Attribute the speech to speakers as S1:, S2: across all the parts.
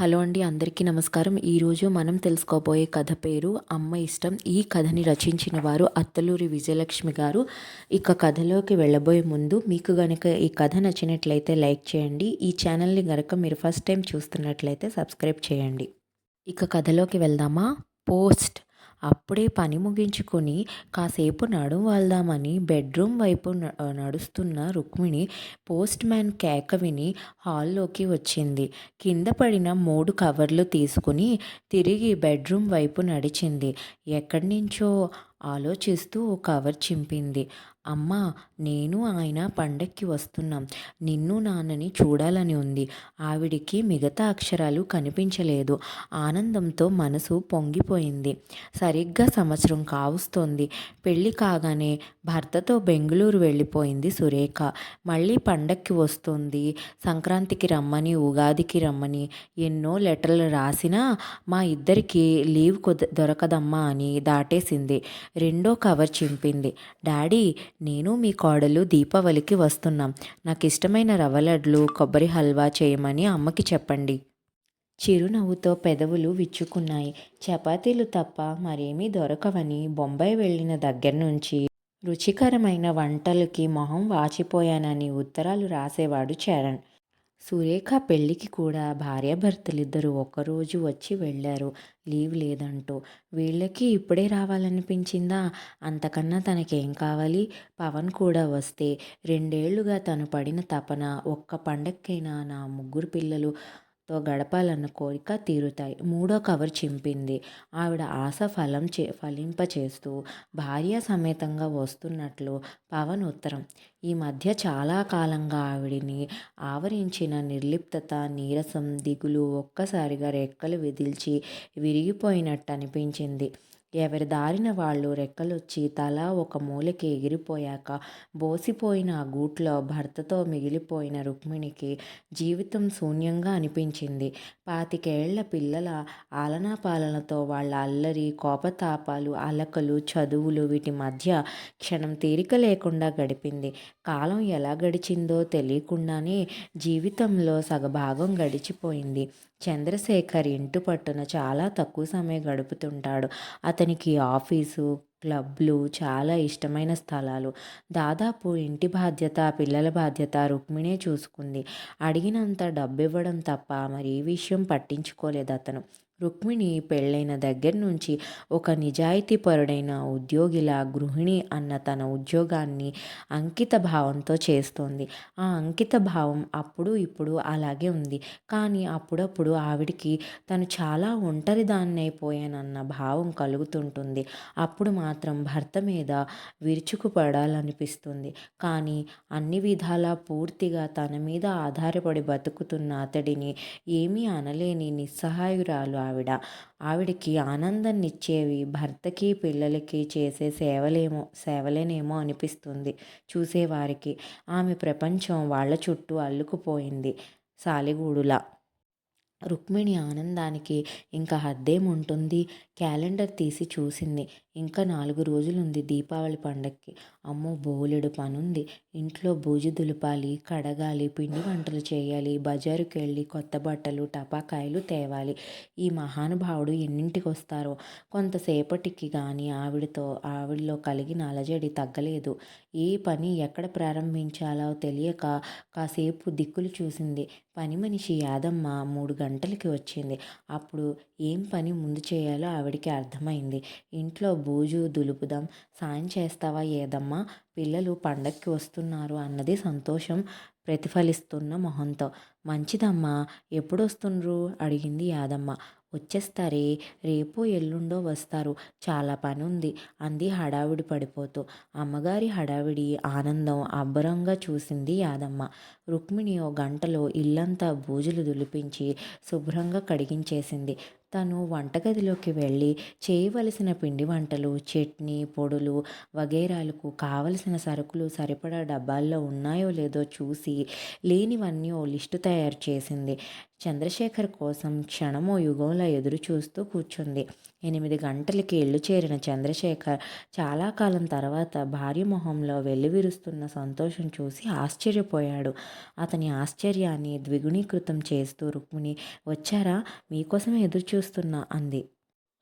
S1: Hello అండి అందరికీ నమస్కారం. ఈరోజు మనం తెలుసుకోబోయే కథ పేరు అమ్మ ఇష్టం. ఈ కథని రచించిన వారు అత్తలూరి విజయలక్ష్మి గారు. ఇక కథలోకి వెళ్ళబోయే ముందు మీకు గనక ఈ కథ నచ్చినట్లయితే లైక్ చేయండి. ఈ ఛానల్ని గనక మీరు ఫస్ట్ టైం చూస్తున్నట్లయితే సబ్స్క్రైబ్ చేయండి. ఇక కథలోకి వెళ్దామా? పోస్ట్ అప్పుడే పని ముగించుకొని కాసేపు నడుం వెళ్దామని బెడ్రూమ్ వైపు నడుస్తున్న రుక్మిణి పోస్ట్ మ్యాన్ కేక విని హాల్లోకి వచ్చింది. కింద పడిన మూడు కవర్లు తీసుకుని తిరిగి బెడ్రూమ్ వైపు నడిచింది. ఎక్కడి నుంచో ఆలోచిస్తూ కవర్ చింపింది. అమ్మ నేను ఆయన పండక్కి వస్తున్నాం. నిన్ను నాన్నని చూడాలని ఉంది. ఆవిడికి మిగతా అక్షరాలు కనిపించలేదు. ఆనందంతో మనసు పొంగిపోయింది. సరిగ్గా సంవత్సరం కావుస్తోంది. పెళ్ళి కాగానే భర్తతో బెంగళూరు వెళ్ళిపోయింది సురేఖ. మళ్ళీ పండక్కి వస్తుంది. సంక్రాంతికి రమ్మని ఉగాదికి రమ్మని ఎన్నో లెటర్లు రాసినా మా ఇద్దరికి లీవ్ దొరకదమ్మా అని దాటేసింది. రెండో కవర్ చింపింది. డాడీ నేను మీ కోడలు దీపావళికి వస్తున్నాం. నాకు ఇష్టమైన రవ్వ లడ్లు కొబ్బరి హల్వా చేయమని అమ్మకి చెప్పండి. చిరునవ్వుతో పెదవులు విచ్చుకున్నాయి. చపాతీలు తప్ప మరేమీ దొరకవని బొంబాయి వెళ్ళిన దగ్గర నుంచి రుచికరమైన వంటలకి మొహం వాచిపోయానని ఉత్తరాలు రాసేవాడు చరణ్. సురేఖ పెళ్ళికి కూడా భార్యాభర్తలిద్దరూ ఒకరోజు వచ్చి వెళ్ళారు. లీవ్ లేదంటూ. వీళ్ళకి ఇప్పుడే రావాలనిపించిందా? అంతకన్నా తనకేం కావాలి? పవన్ కూడా వస్తే రెండేళ్ళుగా తను పడిన తపన ఒక్క పండక్కైనా నా ముగ్గురు పిల్లలు? తో గడపాలన్న కోరిక తీరుతాయి. మూడో కవర్ చింపింది. ఆవిడ ఆశ ఫలం చే ఫలింపచేస్తూ భార్య సమేతంగా వస్తున్నట్లు పవన్ ఉత్తరం. ఈ మధ్య చాలా కాలంగా ఆవిడిని ఆవరించిన నిర్లిప్తత నీరసం దిగులు ఒక్కసారిగా రెక్కలు విదిల్చి విరిగిపోయినట్టు అనిపించింది ఎవరి దారిన వాళ్ళు రెక్కలొచ్చి తల ఒక మూలకి ఎగిరిపోయాక బోసిపోయిన ఆ గూట్లో భర్తతో మిగిలిపోయిన రుక్మిణికి జీవితం శూన్యంగా అనిపించింది. పాతికేళ్ళ పిల్లల ఆలనా పాలనతో వాళ్ళ అల్లరి కోపతాపాలు అలకలు చదువులు వీటి మధ్య క్షణం తీరిక లేకుండా గడిపింది. కాలం ఎలా గడిచిందో తెలియకుండానే జీవితంలో సగభాగం గడిచిపోయింది. చంద్రశేఖర్ ఇంటి పట్టున చాలా తక్కువ సమయం గడుపుతుంటాడు. అతనికి ఆఫీసు క్లబ్లు చాలా ఇష్టమైన స్థలాలు. దాదాపు ఇంటి బాధ్యత పిల్లల బాధ్యత రుక్మిణే చూసుకుంది. అడిగినంత డబ్బు ఇవ్వడం తప్ప మరి ఈ విషయం పట్టించుకోలేదు అతను రుక్మిణి పెళ్ళైన దగ్గర నుంచి ఒక నిజాయితీపరుడైన ఉద్యోగిలా గృహిణి అన్న తన ఉద్యోగాన్ని అంకిత భావంతో చేస్తోంది. ఆ అంకిత భావం అప్పుడు ఇప్పుడు అలాగే ఉంది. కానీ అప్పుడప్పుడు ఆవిడికి తను చాలా ఒంటరిదాన్ని అయిపోయానన్న భావం కలుగుతుంటుంది. అప్పుడు మాత్రం భర్త మీద విరుచుకుపడాలనిపిస్తుంది. కానీ అన్ని విధాలా పూర్తిగా తన మీద ఆధారపడి బతుకుతున్న అతడిని ఏమీ అనలేని నిస్సహాయురాలు ఆవిడ. ఆవిడకి ఆనందాన్నిచ్చేవి భర్తకి పిల్లలకి చేసే సేవలేమో సేవలేనేమో అనిపిస్తుంది చూసేవారికి. ఆమె ప్రపంచం వాళ్ళ చుట్టూ అల్లుకుపోయింది సాలెగూడులా. రుక్మిణి ఆనందానికి ఇంకా హద్దేముంటుంది క్యాలెండర్ తీసి చూసింది. ఇంకా నాలుగు రోజులుంది దీపావళి పండక్కి. అమ్మో బోలెడు పనుంది. ఇంట్లో బూజు దులపాలి కడగాలి పిండి వంటలు చేయాలి బజారుకి వెళ్ళి కొత్త బట్టలు టపాకాయలు తేవాలి. ఈ మహానుభావుడు ఎన్నింటికి వస్తారో కొంతసేపటికి కానీ ఆవిడతో ఆవిడలో కలిగిన అలజడి తగ్గలేదు. ఏ పని ఎక్కడ ప్రారంభించాలో తెలియక కాసేపు దిక్కులు చూసింది. పని మనిషి యాదమ్మ మూడు గంటలకి వచ్చింది. అప్పుడు ఏం పని ముందు చేయాలో ఆవిడికి అర్థమైంది. ఇంట్లో బూజు దులుపుదాం సాయం చేస్తావా ఏదమ్మా? పిల్లలు పండక్కి వస్తున్నారు అన్నది సంతోషం ప్రతిఫలిస్తున్న మొహంతో. మంచిదమ్మా ఎప్పుడు వస్తుండ్రు అడిగింది యాదమ్మ. వచ్చేస్తారే రేపు ఎల్లుండో వస్తారు చాలా పని ఉంది అంది హడావిడి పడిపోతూ. అమ్మగారి హడావిడి ఆనందం అబ్బరంగా చూసింది యాదమ్మ. రుక్మిణి ఓ గంటలో ఇల్లంతా బూజులు దులిపించి శుభ్రంగా కడిగించేసింది. తను వంటగదిలోకి వెళ్ళి చేయవలసిన పిండి వంటలు చట్నీ పొడులు వగైరాలకు కావలసిన సరుకులు సరిపడా డబ్బాల్లో ఉన్నాయో లేదో చూసి లేనివన్నీ ఓ లిస్టు తయారు చేసింది. చంద్రశేఖర్ కోసం క్షణమో యుగంలా ఎదురు చూస్తూ కూర్చుంది. ఎనిమిది గంటలకి ఇల్లు చేరిన చంద్రశేఖర్ చాలా కాలం తర్వాత భార్య మొహంలో వెల్లువిరుస్తున్న సంతోషం చూసి ఆశ్చర్యపోయాడు. అతని ఆశ్చర్యాన్ని ద్విగుణీకృతం చేస్తూ రుక్మిణి వచ్చారా? మీకోసమే ఎదురు చూస్తున్నా అంది.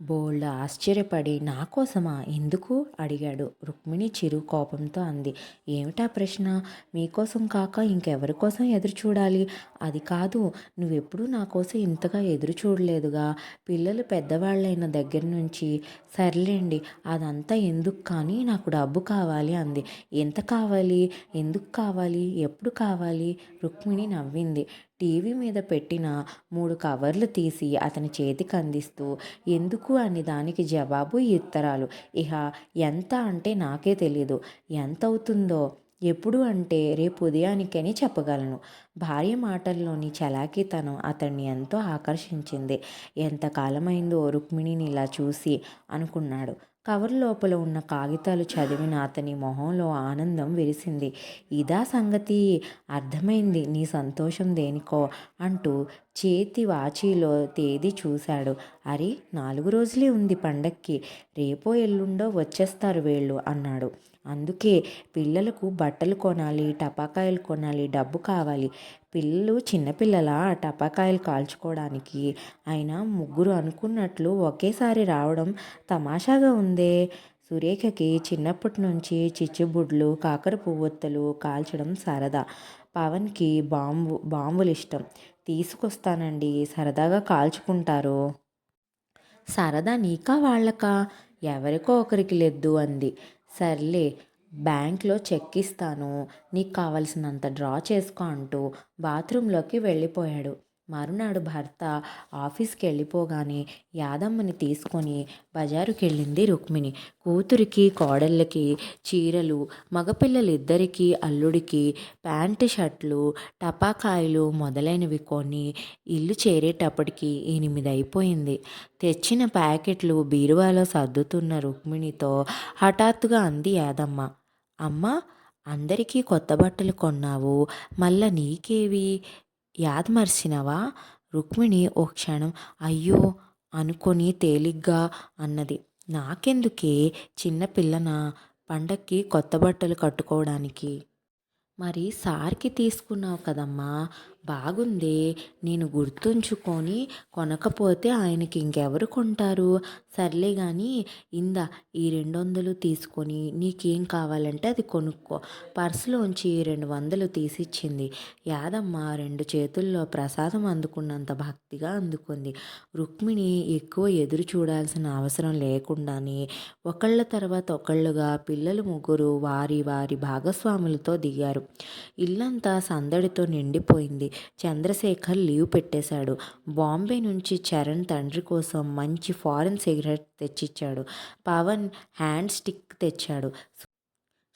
S1: బోల్డ్ ఆశ్చర్యపడి నా కోసమా? ఎందుకు? అడిగాడు. రుక్మిణి చిరు కోపంతో అంది. ఏమిటా ప్రశ్న? మీకోసం కాక ఇంకెవరి కోసం ఎదురు చూడాలి? అది కాదు నువ్వెప్పుడూ నా కోసం ఇంతగా ఎదురు చూడలేదుగా. పిల్లలు పెద్దవాళ్ళైన దగ్గర నుంచి సర్లేండి అదంతా ఎందుకు కానీ నాకు డబ్బు కావాలి అంది. ఎంత కావాలి? ఎందుకు కావాలి? ఎప్పుడు కావాలి? రుక్మిణి నవ్వింది. టీవీ మీద పెట్టిన మూడు కవర్లు తీసి అతని చేతికి అందిస్తూ ఎందుకు అని దానికి జవాబు ఇత్తరాలు ఉత్తరాలు. ఇహ ఎంత అంటే నాకే తెలీదు. ఎంత అవుతుందో ఎప్పుడు అంటే రేపు ఉదయానికని చెప్పగలను. భార్య మాటల్లోని చలాకీతనం అతన్ని ఎంతో ఆకర్షించింది. ఎంతకాలమైందో రుక్మిణిని ఇలా చూసి అనుకున్నాడు. కవర్ లోపల ఉన్న కాగితాలు చదివిన అతని మొహంలో ఆనందం విరిసింది ఇదా సంగతి అర్థమైంది నీ సంతోషం దేనికో అంటూ చేతి వాచీలో తేదీ చూశాడు. అరే నాలుగు రోజులే ఉంది పండక్కి. రేపో ఎల్లుండో వచ్చేస్తారు వీళ్ళు అన్నాడు. అందుకే పిల్లలకు బట్టలు కొనాలి టపాకాయలు కొనాలి డబ్బు కావాలి. పిల్లలు చిన్నపిల్లల టపాకాయలు కాల్చుకోవడానికి? అయినా ముగ్గురు అనుకున్నట్లు ఒకేసారి రావడం తమాషాగా ఉందే. సురేఖకి చిన్నప్పటి నుంచి చిచ్చుబుడ్లు కాకర పువ్వొత్తులు కాల్చడం సరదా. పవన్కి బాంబు బాంబులు ఇష్టం తీసుకొస్తానండి. సరదాగా కాల్చుకుంటారు. సరదా నీకా వాళ్ళకా? ఎవరికో ఒకరికి లేదు అంది. సర్లే బ్యాంక్లో చెక్ ఇస్తాను నీకు కావలసినంత డ్రా చేసుకో అంటూ బాత్రూంలోకి వెళ్ళిపోయాడు. మరునాడు భర్త ఆఫీస్కి వెళ్ళిపోగానే యాదమ్మని తీసుకొని బజారుకి వెళ్ళింది రుక్మిణి. కూతురికి కోడళ్ళకి చీరలు మగపిల్లలిద్దరికీ అల్లుడికి ప్యాంటు షర్ట్లు టపాకాయలు మొదలైనవి కొని ఇల్లు చేరేటప్పటికి ఎనిమిది అయిపోయింది తెచ్చిన ప్యాకెట్లు బీరువాలో సర్దుతున్న రుక్మిణితో హఠాత్తుగా అంది యాదమ్మ. అమ్మ అందరికీ కొత్త బట్టలు కొన్నావు. మళ్ళా నీకేవి? యాదమర్చినవా రుక్మిణి ఓ క్షణం అయ్యో అనుకొని తేలిగ్గా అన్నది. నాకెందుకే చిన్నపిల్లన పండక్కి కొత్త బట్టలు కట్టుకోవడానికి? మరి సార్కి తీసుకున్నావు కదమ్మా. బాగుంది. నేను గుర్తుంచుకొని కొనకపోతే ఆయనకి ఇంకెవరు కొంటారు? సర్లే కానీ ఇందా ఈ రెండు వందలు తీసుకొని నీకేం కావాలంటే అది కొనుక్కో. పర్సులోంచి రెండు వందలు తీసిచ్చింది. యాదమ్మ రెండు చేతుల్లో ప్రసాదం అందుకున్నంత భక్తిగా అందుకుంది. రుక్మిణి ఎక్కువ ఎదురు చూడాల్సిన అవసరం లేకుండానే ఒకళ్ళ తర్వాత ఒకళ్ళుగా పిల్లలు ముగ్గురు వారి వారి భాగస్వాములతో దిగారు. ఇల్లంతా సందడితో నిండిపోయింది. చంద్రశేఖర్ లీవ్ పెట్టేశాడు. బాంబే నుంచి చరణ్ తండ్రి కోసం మంచి ఫారెన్ సిగరెట్ తెచ్చిచ్చాడు. పవన్ హ్యాండ్ స్టిక్ తెచ్చాడు.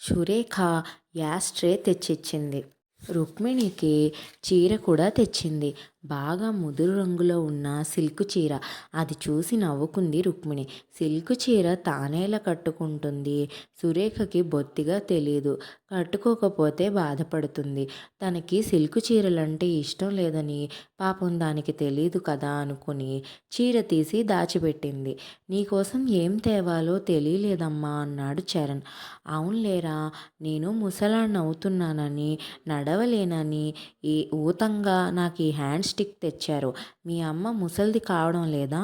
S1: సురేఖ యాస్ట్రే తెచ్చిచ్చింది. రుక్మిణికి చీర కూడా తెచ్చింది. బాగా ముదురు రంగులో ఉన్న సిల్క్ చీర. అది చూసి నవ్వుకుంది రుక్మిణి. సిల్క్ చీర తానేలా కట్టుకుంటుంది. సురేఖకి బొత్తిగా తెలియదు కట్టుకోకపోతే బాధపడుతుంది. తనకి సిల్క్ చీరలంటే ఇష్టం లేదని పాపం దానికి తెలియదు కదా అనుకుని చీర తీసి దాచిపెట్టింది. నీకోసం ఏం తేవాలో తెలియలేదమ్మా అన్నాడు చరణ్. అవునులేరా నేను ముసలాన్ని అవుతున్నానని నడవలేనని ఈ ఊతంగా నాకు ఈ హ్యాండ్స్ స్టిక్ తెచ్చారు. మీ అమ్మ ముసలిది కావడం లేదా?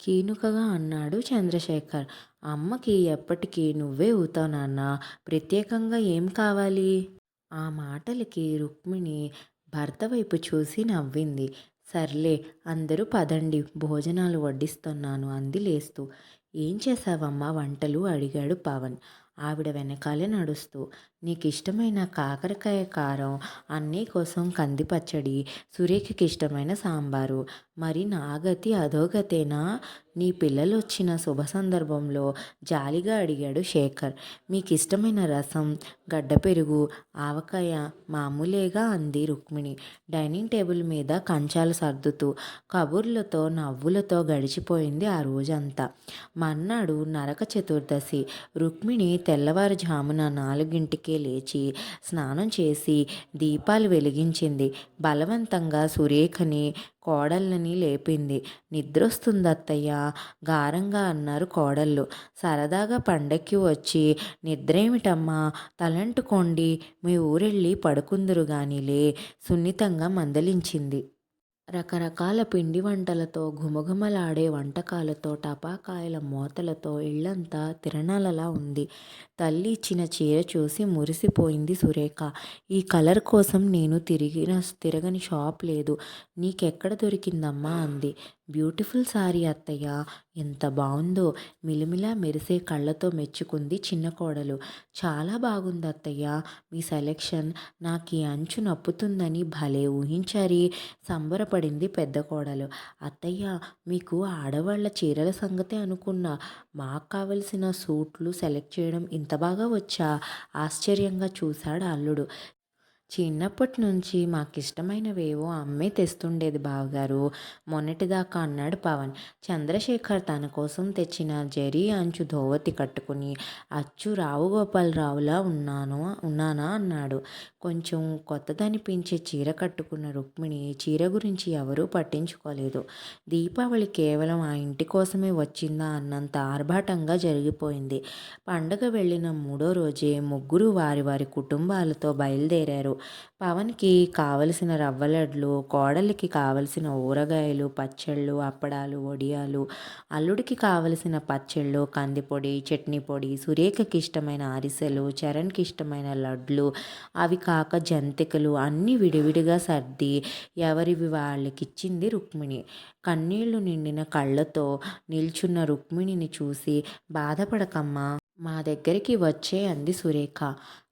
S1: కీనుకగా అన్నాడు చంద్రశేఖర్. అమ్మకి ఎప్పటికీ నువ్వే ఊతావు నాన్న. ప్రత్యేకంగా ఏం కావాలి? ఆ మాటలకి రుక్మిణి భర్త వైపు చూసి నవ్వింది. సర్లే అందరూ పదండి. భోజనాలు వడ్డిస్తున్నాను అంది లేస్తూ. ఏం చేసావమ్మా వంటలు అడిగాడు పవన్. ఆవిడ వెనకాలే నడుస్తూ. నీకు ఇష్టమైన కాకరకాయ కారం అన్నీ కోసం కంది పచ్చడి సురేఖకి ఇష్టమైన సాంబారు. మరి నాగతి అధోగతేనా? నీ పిల్లలు వచ్చిన శుభ సందర్భంలో జాలిగా అడిగాడు శేఖర్. మీకు ఇష్టమైన రసం గడ్డ పెరుగు ఆవకాయ మామూలేగా అంది రుక్మిణి. డైనింగ్ టేబుల్ మీద కంచాలు సర్దుతూ కబుర్లతో నవ్వులతో గడిచిపోయింది ఆ రోజంతా. మర్నాడు నరక చతుర్దశి. రుక్మిణి తెల్లవారుజామున నాలుగింటికి అప్పటికే లేచి స్నానం చేసి దీపాలు వెలిగించింది. బలవంతంగా సురేఖని కోడళ్ళని లేపింది. నిద్రొస్తుంది అత్తయ్య గారంగా అన్నారు కోడళ్ళు. సరదాగా పండక్కి వచ్చి నిద్రేమిటమ్మా తలంటుకోండి మీ ఊరెళ్ళి పడుకుందురు గానిలే సున్నితంగా మందలించింది. రకరకాల పిండి వంటలతో ఘుమఘుమలాడే వంటకాలతో టపాకాయల మోతలతో ఇళ్ళంతా తిరణాలలా ఉంది. తల్లి ఇచ్చిన చీర చూసి మురిసిపోయింది సురేఖ. ఈ కలర్ కోసం నేను తిరిగిన తిరగని షాప్ లేదు. నీకెక్కడ దొరికిందమ్మా అంది. బ్యూటిఫుల్ సారీ అత్తయ్య. ఎంత బాగుందో మిలిమిలా మెరిసే కళ్ళతో మెచ్చుకుంది చిన్న కోడలు. చాలా బాగుంది అత్తయ్య. మీ సెలెక్షన్ నాకు ఈ అంచు నప్పుతుందని భలే ఊహించారి. సంబరపడింది పెద్ద కోడలు. అత్తయ్య మీకు ఆడవాళ్ళ చీరల సంగతే అనుకున్నా. మాకు కావలసిన సూట్లు సెలెక్ట్ చేయడం ఇంత బాగా వచ్చా? ఆశ్చర్యంగా చూశాడు అల్లుడు. చిన్నప్పటి నుంచి మాకు ఇష్టమైనవేవో అమ్మే తెస్తుండేది బావగారు. మొన్నటిదాకా అన్నాడు పవన్. చంద్రశేఖర్ తన కోసం తెచ్చిన జరీ అంచు ధోవతి కట్టుకుని అచ్చు రావు గోపాలరావులా ఉన్నాను ఉన్నానా అన్నాడు. కొంచెం కొత్తదనిపించే చీర కట్టుకున్న రుక్మిణి చీర గురించి ఎవరూ పట్టించుకోలేదు. దీపావళి కేవలం ఆ ఇంటి కోసమే వచ్చిందా అన్నంత ఆర్భాటంగా జరిగిపోయింది. పండగ వెళ్ళిన మూడో రోజే ముగ్గురు వారి వారి కుటుంబాలతో బయలుదేరారు. పవన్కి కావలసిన రవ్వలడ్లు కోడలికి కావలసిన ఊరగాయలు పచ్చళ్ళు అప్పడాలు వడియాలు అల్లుడికి కావలసిన పచ్చళ్ళు కందిపొడి చట్నీ పొడి సురేఖకి ఇష్టమైన అరిసెలు చరణ్కి ఇష్టమైన లడ్లు అవి కాక జంతికలు అన్నీ విడివిడిగా సర్ది ఎవరివి వాళ్ళకిచ్చింది రుక్మిణి. కన్నీళ్ళు నిండిన కళ్ళతో నిల్చున్న రుక్మిణిని చూసి బాధపడకమ్మా మా దగ్గరికి వచ్చే అంది సురేఖ.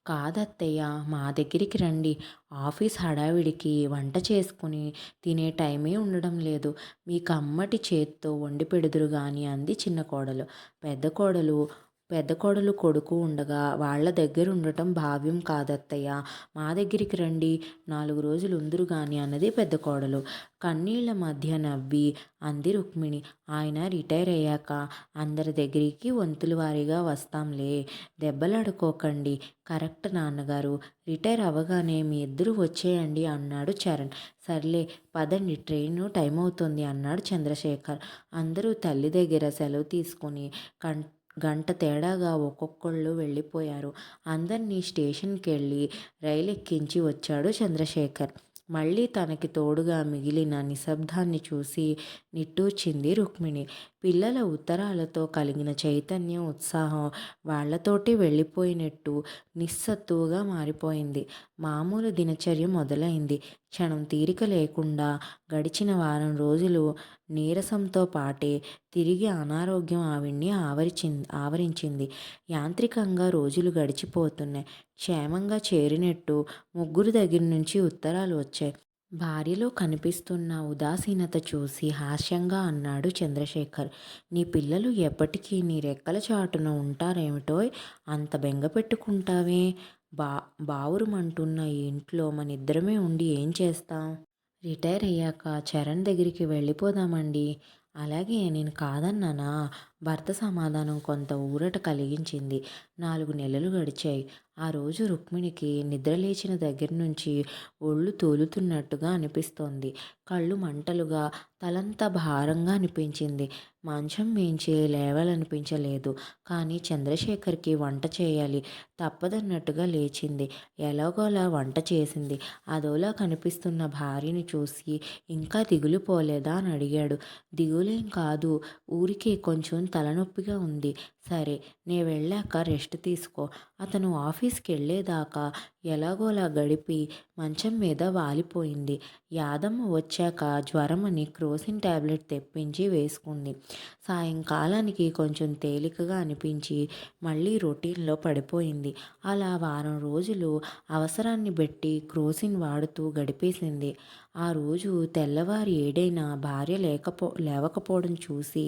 S1: కాదత్తయ్య మా దగ్గరికి రండి. ఆఫీస్ హడావిడికి వంట చేసుకుని తినే టైమే ఉండడం లేదు. మీకు అమ్మటి చేత్తో వండి పెడుదురు కానీ అంది చిన్న కోడలు. పెద్ద కోడలు పెద్ద కోడలు కొడుకు ఉండగా వాళ్ళ దగ్గర ఉండటం భావ్యం కాదత్తయ్య. మా దగ్గరికి రండి నాలుగు రోజులు ఉందరు గాని అన్నది పెద్ద కోడలు. కన్నీళ్ళ మధ్య నవ్వి అంది రుక్మిణి ఆయన రిటైర్ అయ్యాక అందరి దగ్గరికి వంతుల వారీగా వస్తాంలే. దెబ్బలాడుకోకండి కరెక్ట్ నాన్నగారు. రిటైర్ అవ్వగానే మీ ఇద్దరు వచ్చేయండి అన్నాడు చరణ్. సర్లే పదండి ట్రైన్ టైం అవుతుంది అన్నాడు చంద్రశేఖర్. అందరూ తల్లి దగ్గర సెలవు తీసుకొని కం గంట తేడాగా ఒక్కొక్కళ్ళు వెళ్ళిపోయారు. అందరినీ స్టేషన్కి వెళ్ళి రైలు ఎక్కించి వచ్చాడు చంద్రశేఖర్. మళ్ళీ తనకి తోడుగా మిగిలిన నిశ్శబ్దాన్ని చూసి నిట్టూర్చింది రుక్మిణి. పిల్లల ఉత్తరాలతో కలిగిన చైతన్యం ఉత్సాహం వాళ్ళతోటి వెళ్ళిపోయినట్టు నిస్సత్తువుగా మారిపోయింది. మామూలు దినచర్య మొదలైంది. క్షణం తీరిక లేకుండా గడిచిన వారం రోజులు నీరసంతో పాటే తిరిగి అనారోగ్యం ఆవిడ్ని ఆవరించింది ఆవరించింది. యాంత్రికంగా రోజులు గడిచిపోతున్నాయి. క్షేమంగా చేరినట్టు ముగ్గురు దగ్గర నుంచి ఉత్తరాలు వచ్చాయి. భార్యలో కనిపిస్తున్న ఉదాసీనత చూసి హాస్యంగా అన్నాడు చంద్రశేఖర్. నీ పిల్లలు ఎప్పటికీ నీ రెక్కల చాటున ఉంటారేమిటో అంత బెంగ పెట్టుకుంటావే? బా బావురుమంటున్న ఈ ఇంట్లో మన ఇద్దరమే ఉండి ఏం చేస్తాం? రిటైర్ అయ్యాక చరణ్ దగ్గరికి వెళ్ళిపోదామండి. అలాగే నేను కాదన్నానా? భర్త సమాధానం కొంత ఊరట కలిగించింది. నాలుగు నెలలు గడిచాయి. ఆ రోజు రుక్మిణికి నిద్రలేచిన దగ్గర నుంచి ఒళ్ళు తోలుతున్నట్టుగా అనిపిస్తోంది. కళ్ళు మంటలుగా తలంతా భారంగా అనిపించింది. మంచం మించి లేవాలనిపించలేదు. కానీ చంద్రశేఖర్కి వంట చేయాలి తప్పదన్నట్టుగా లేచింది. ఎలాగోలా వంట చేసింది. అదోలా కనిపిస్తున్న భార్యని చూసి ఇంకా దిగులు పోలేదా అని అడిగాడు. దిగులేం కాదు. ఊరికే కొంచెం తలనొప్పిగా ఉంది. సరే నే వెళ్ళాక రెస్ట్ తీసుకో. అతను ఆఫీస్కి వెళ్ళేదాకా ఎలాగోలా గడిపి మంచం మీద వాలిపోయింది. యాదమ్మ వచ్చాక జ్వరమని క్రోసిన్ టాబ్లెట్ తెప్పించి వేసుకుంది. సాయంకాలానికి కొంచెం తేలికగా అనిపించి మళ్ళీ రొటీన్లో పడిపోయింది. అలా వారం రోజులు అవసరాన్ని బట్టి క్రోసిన్ వాడుతూ గడిపేసింది. ఆ రోజు తెల్లవారి ఏడైనా భార్య లేకపో లేవకపోవడం చూసి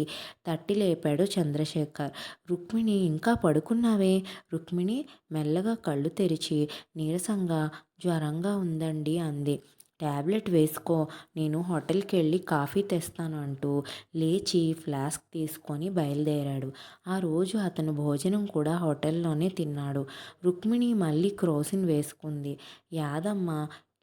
S1: తట్టి లేపాడు చంద్రశేఖర్. రుక్మిణి ఇంకా పడుకున్నావే రుక్మిణి మెల్లగా కళ్ళు తెరిచి నీరసంగా జ్వరంగా ఉందండి అంది. ట్యాబ్లెట్ వేసుకో నేను హోటల్కి వెళ్ళి కాఫీ తెస్తాను అంటూ లేచి ఫ్లాస్క్ తీసుకొని బయలుదేరాడు. ఆ రోజు అతను భోజనం కూడా హోటల్లోనే తిన్నాడు. రుక్మిణి మళ్ళీ క్రోసిన్ వేసుకుంది. యాదమ్మ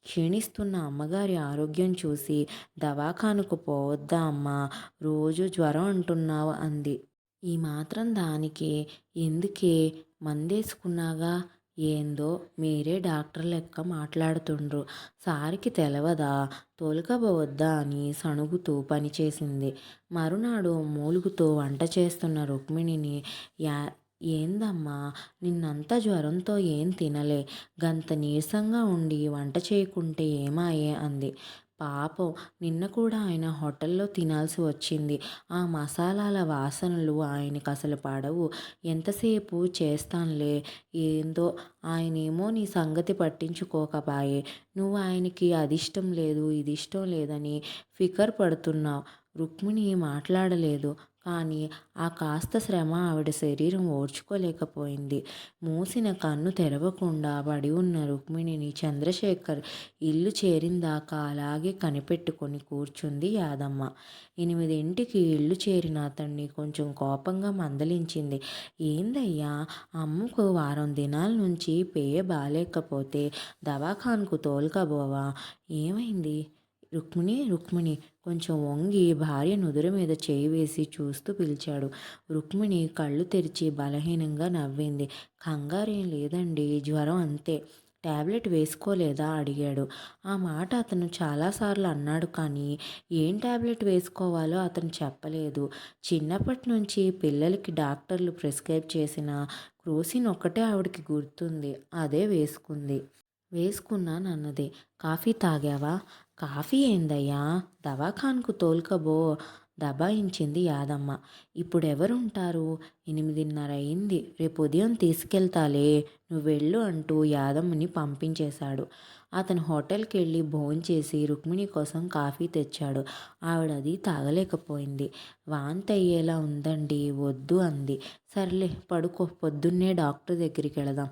S1: క్షీణిస్తున్న అమ్మగారి ఆరోగ్యం చూసి దవాఖానకు పోవద్దా అమ్మా? రోజు జ్వరం అంటున్నావు అంది. ఈ మాత్రం దానికి. ఎందుకే? మందేసుకున్నాగా? ఏందో? మీరే డాక్టర్ లెక్క మాట్లాడుతుండ్రు. సారికి తెలవదా? తోలుకపోవద్దా అని సణుగుతూ పనిచేసింది. మరునాడు మూలుగుతూ వంట చేస్తున్న రుక్మిణిని యా ఏందమ్మా నిన్నంత జ్వరంతో ఏం తినలే. గంత నీరసంగా ఉండి వంట చేయకుంటే ఏమాయే అంది. పాపం నిన్న కూడా ఆయన హోటల్లో తినాల్సి వచ్చింది. ఆ మసాలాల వాసనలు ఆయనకు అసలు పడవు. ఎంతసేపు చేస్తానులే? ఏందో ఆయనేమో నీ సంగతి పట్టించుకోకపాయే. నువ్వు ఆయనకి అది ఇష్టం లేదు ఇది ఇష్టం లేదని ఫికర్ పడుతున్నావు. రుక్మిణి మాట్లాడలేదు. కానీ ఆ కాస్త శ్రమ ఆవిడ శరీరం ఓర్చుకోలేకపోయింది మూసిన కన్ను తెరవకుండా పడి ఉన్న రుక్మిణిని చంద్రశేఖర్ ఇల్లు చేరిందాకా అలాగే కనిపెట్టుకొని కూర్చుంది యాదమ్మ. ఎనిమిదింటికి ఇల్లు చేరిన అతన్ని కొంచెం కోపంగా మందలించింది. ఏందయ్యా అమ్మకు వారం దినాల నుంచి పేయ బాగాలేకపోతే దవాఖాన్కు తోలుకబోవా ఏమైంది? రుక్మిణి రుక్మిణి కొంచెం వంగి భార్య నుదురు మీద చేయి వేసి చూస్తూ పిలిచాడు. రుక్మిణి కళ్ళు తెరిచి బలహీనంగా నవ్వింది. కంగారేం లేదండి జ్వరం అంతే. ట్యాబ్లెట్ వేసుకోలేదా? అడిగాడు. ఆ మాట అతను చాలాసార్లు అన్నాడు కానీ ఏం ట్యాబ్లెట్ వేసుకోవాలో అతను చెప్పలేదు. చిన్నప్పటి నుంచి పిల్లలకి డాక్టర్లు ప్రిస్క్రైబ్ చేసిన క్రోసిన్ ఒక్కటే ఆవిడకి గుర్తుంది. అదే వేసుకుంది. వేసుకున్నాను అన్నది కాఫీ తాగావా? కాఫీ ఏందయ్యా? దవాఖాన్కు తోలుకబో. దబాయించింది యాదమ్మ. ఇప్పుడెవరుంటారు? ఎనిమిదిన్నర అయింది రేపు ఉదయం తీసుకెళ్తాలే. నువ్వు వెళ్ళు అంటూ యాదమ్మని పంపించేశాడు. అతను హోటల్కి వెళ్ళి భోంచేసి రుక్మిణి కోసం కాఫీ తెచ్చాడు. ఆవిడది తాగలేకపోయింది. వాంతి అయ్యేలా ఉందండి. వద్దు అంది. సర్లే పడుకో. పొద్దున్నే డాక్టర్ దగ్గరికి వెళదాం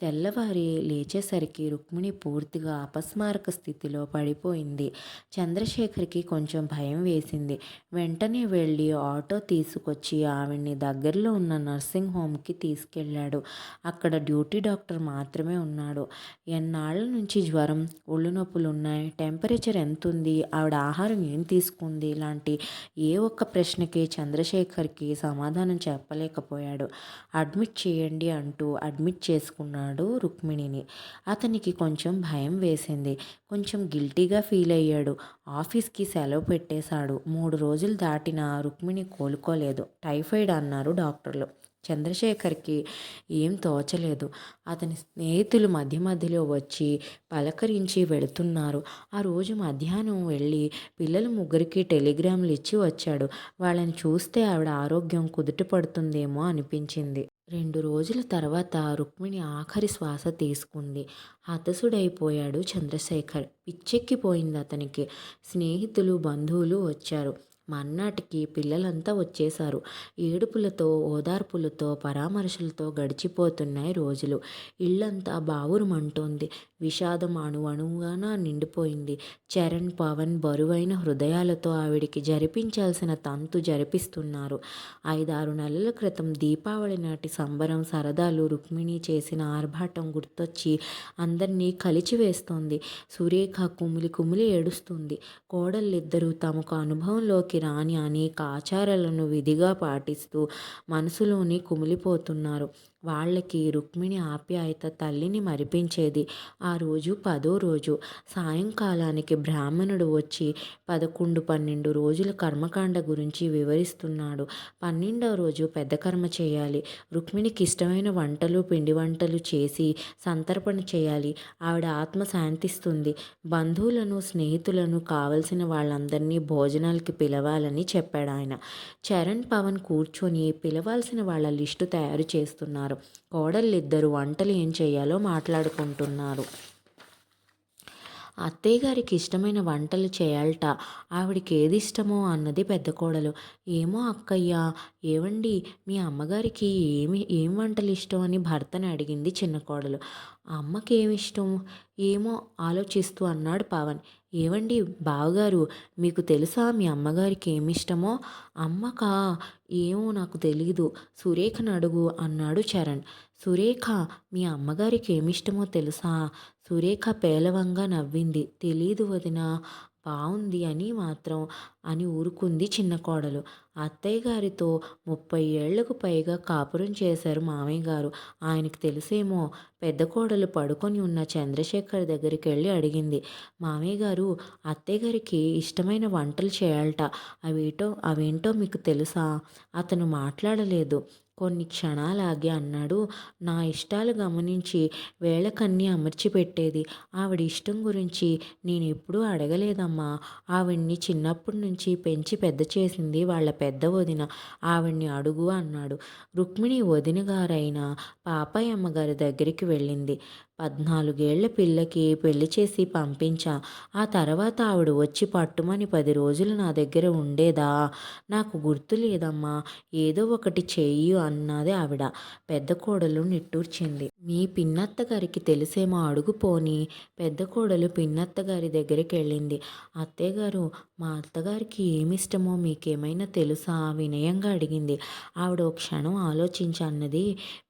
S1: తెల్లవారి లేచేసరికి రుక్మిణి పూర్తిగా అపస్మారక స్థితిలో పడిపోయింది. చంద్రశేఖర్కి కొంచెం భయం వేసింది. వెంటనే వెళ్ళి ఆటో తీసుకొచ్చి ఆవిడ్ని దగ్గరలో ఉన్న నర్సింగ్ హోమ్కి తీసుకెళ్ళాడు. అక్కడ డ్యూటీ డాక్టర్ మాత్రమే ఉన్నాడు. ఎన్నాళ్ళ నుంచి జ్వరం ఒళ్ళు నొప్పులు ఉన్నాయి టెంపరేచర్ ఎంత ఉంది ఆవిడ ఆహారం ఏం తీసుకుంది ఇలాంటి ఏ ఒక్క ప్రశ్నకి చంద్రశేఖర్కి సమాధానం చెప్పలేకపోయాడు. అడ్మిట్ చేయండి అంటూ అడ్మిట్ చేసుకున్నాడు. అన్నాడు రుక్మిణిని. అతనికి కొంచెం భయం వేసింది. కొంచెం గిల్టీగా ఫీల్ అయ్యాడు. ఆఫీస్కి సెలవు పెట్టేశాడు. మూడు రోజులు దాటినా రుక్మిణి కోలుకోలేదు. టైఫాయిడ్ అన్నారు డాక్టర్లు. చంద్రశేఖర్కి ఏం తోచలేదు. అతని స్నేహితులు మధ్య మధ్యలో వచ్చి పలకరించి వెళుతున్నారు. ఆ రోజు మధ్యాహ్నం వెళ్ళి పిల్లల ముగ్గురికి టెలిగ్రామ్లు ఇచ్చి వచ్చాడు. వాళ్ళని చూస్తే ఆవిడ ఆరోగ్యం కుదుట పడుతుందేమో అనిపించింది. రెండు రోజుల తర్వాత రుక్మిణి ఆఖరి శ్వాస తీసుకుంది. హతసుడైపోయాడు చంద్రశేఖర్. పిచ్చెక్కిపోయింది అతనికి స్నేహితులు బంధువులు వచ్చారు. మర్నాటికి పిల్లలంతా వచ్చేశారు. ఏడుపులతో ఓదార్పులతో పరామర్శలతో గడిచిపోతున్నాయి రోజులు. ఇల్లంతా బావురుమంటోంది విషాదం అణువణువుగాన నిండిపోయింది. చరణ్ పవన్ బరువైన హృదయాలతో ఆవిడికి జరిపించాల్సిన తంతు జరిపిస్తున్నారు. ఐదారు నెలల క్రితం దీపావళి నాటి సంబరం సరదాలు రుక్మిణి చేసిన ఆర్భాటం గుర్తొచ్చి అందరినీ కలిచివేస్తోంది. సురేఖ కుమిలి కుమిలి ఏడుస్తుంది. కోడళ్ళిద్దరూ తమకు అనుభవంలోకి రాని అనేక ఆచారాలను విధిగా పాటిస్తూ మనసులోని కుమిలిపోతున్నారు. వాళ్ళకి రుక్మిణి ఆప్యాయత తల్లిని మరిపించేది. ఆ రోజు పదో రోజు. సాయంకాలానికి బ్రాహ్మణుడు వచ్చి పదకొండు పన్నెండు రోజుల కర్మకాండ గురించి వివరిస్తున్నాడు. పన్నెండవ రోజు పెద్ద కర్మ చేయాలి. రుక్మిణికి ఇష్టమైన వంటలు పిండి వంటలు చేసి సంతర్పణ చేయాలి. ఆవిడ ఆత్మ శాంతిస్తుంది. బంధువులను స్నేహితులను కావలసిన వాళ్ళందరినీ భోజనాలకి పిలవాలని చెప్పాడు ఆయన చరణ్ పవన్ కూర్చొని పిలవాల్సిన వాళ్ళ లిస్టు తయారు చేస్తున్నారు చేస్తున్నారు. కోడళ్ళిద్దరూ వంటలు ఏం చేయాలో మాట్లాడుకుంటున్నారు. అత్తయ్య గారికి ఇష్టమైన వంటలు చేయాలట. ఆవిడికి ఏది ఇష్టమో అన్నది పెద్ద కోడలు. ఏమో అక్కయ్య ఏవండి మీ అమ్మగారికి ఏమి ఏం వంటలు ఇష్టం అని భర్తని అడిగింది చిన్న కోడలు. అమ్మకి ఏమి ఇష్టం? ఏమో ఆలోచిస్తూ అన్నాడు పవన్. ఏవండి బావగారు మీకు తెలుసా మీ అమ్మగారికి ఏమిష్టమో అమ్మకా ఏమో నాకు తెలీదు. సురేఖను అడుగు అన్నాడు చరణ్. సురేఖ మీ అమ్మగారికి ఏమిష్టమో తెలుసా? సురేఖ పేలవంగా నవ్వింది. తెలీదు వదిన బాగుంది అని మాత్రం అని ఊరుకుంది చిన్న కోడలు. అత్తయ్య గారితో ముప్పై ఏళ్ళకు పైగా కాపురం చేశారు మామయ్య గారు. ఆయనకు తెలిసేమో పెద్ద కోడలు పడుకొని ఉన్న చంద్రశేఖర్ దగ్గరికి వెళ్ళి అడిగింది. మామయ్య గారు అత్తయ్య గారికి ఇష్టమైన వంటలు చేయాలట. అవేటో అవేంటో మీకు తెలుసా? అతను మాట్లాడలేదు. కొన్ని క్షణాలాగి అన్నాడు. నా ఇష్టాలు గమనించి వేళకన్నీ అమర్చిపెట్టేది. ఆవిడ ఇష్టం గురించి నేను ఎప్పుడూ అడగలేదమ్మా. ఆవిడ్ని చిన్నప్పటి నుంచి పెంచి పెద్ద చేసింది వాళ్ళ పెద్ద వదిన. ఆవిడ్ని అడుగు అన్నాడు. రుక్మిణి వదిన గారైన పాపయ్యమ్మ గారి దగ్గరికి వెళ్ళింది. పద్నాలుగేళ్ళ పిల్లకి పెళ్ళి చేసి పంపించా. ఆ తర్వాత ఆవిడ వచ్చి పట్టుమని పది రోజులు నా దగ్గర ఉండేదా? నాకు గుర్తు లేదమ్మా. ఏదో ఒకటి చెయ్యి అన్నది ఆవిడ. పెద్ద కోడలు నిట్టూర్చింది. మీ పిన్నత్త గారికి తెలిసేమో అడుగు పోని. పెద్ద కోడలు పిన్నత్త గారి దగ్గరికి వెళ్ళింది అత్తయ్యగారు మా అత్తగారికి ఏమిష్టమో మీకేమైనా తెలుసా? వినయంగా అడిగింది. ఆవిడ ఒక క్షణం ఆలోచించి అన్నది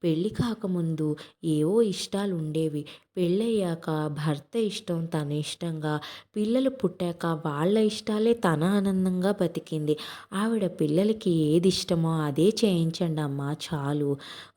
S1: పెళ్ళి కాకముందు ఏవో ఇష్టాలు ఉండేవి పెళ్ళయ్యాక భర్త ఇష్టం తన ఇష్టంగా పిల్లలు పుట్టాక వాళ్ళ ఇష్టాలే తన ఆనందంగా బతికింది. ఆవిడ పిల్లలకి ఏది ఇష్టమో అదే చేయించండి అమ్మా చాలు.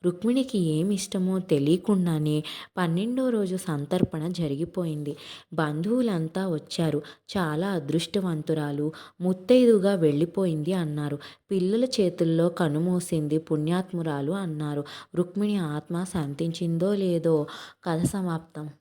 S1: రుక్మిణికి ఏమి ఇష్టమో తెలియకుండానే పన్నెండో రోజు సంతర్పణ జరిగిపోయింది. బంధువులంతా వచ్చారు. చాలా అదృష్టవంతురాలు ముత్తైదుగా వెళ్ళిపోయింది అన్నారు. పిల్లల చేతుల్లో కనుమూసింది పుణ్యాత్మురాలు అన్నారు. రుక్మిణి ఆత్మ శాంతించిందో లేదో కథ సమాప్తం them.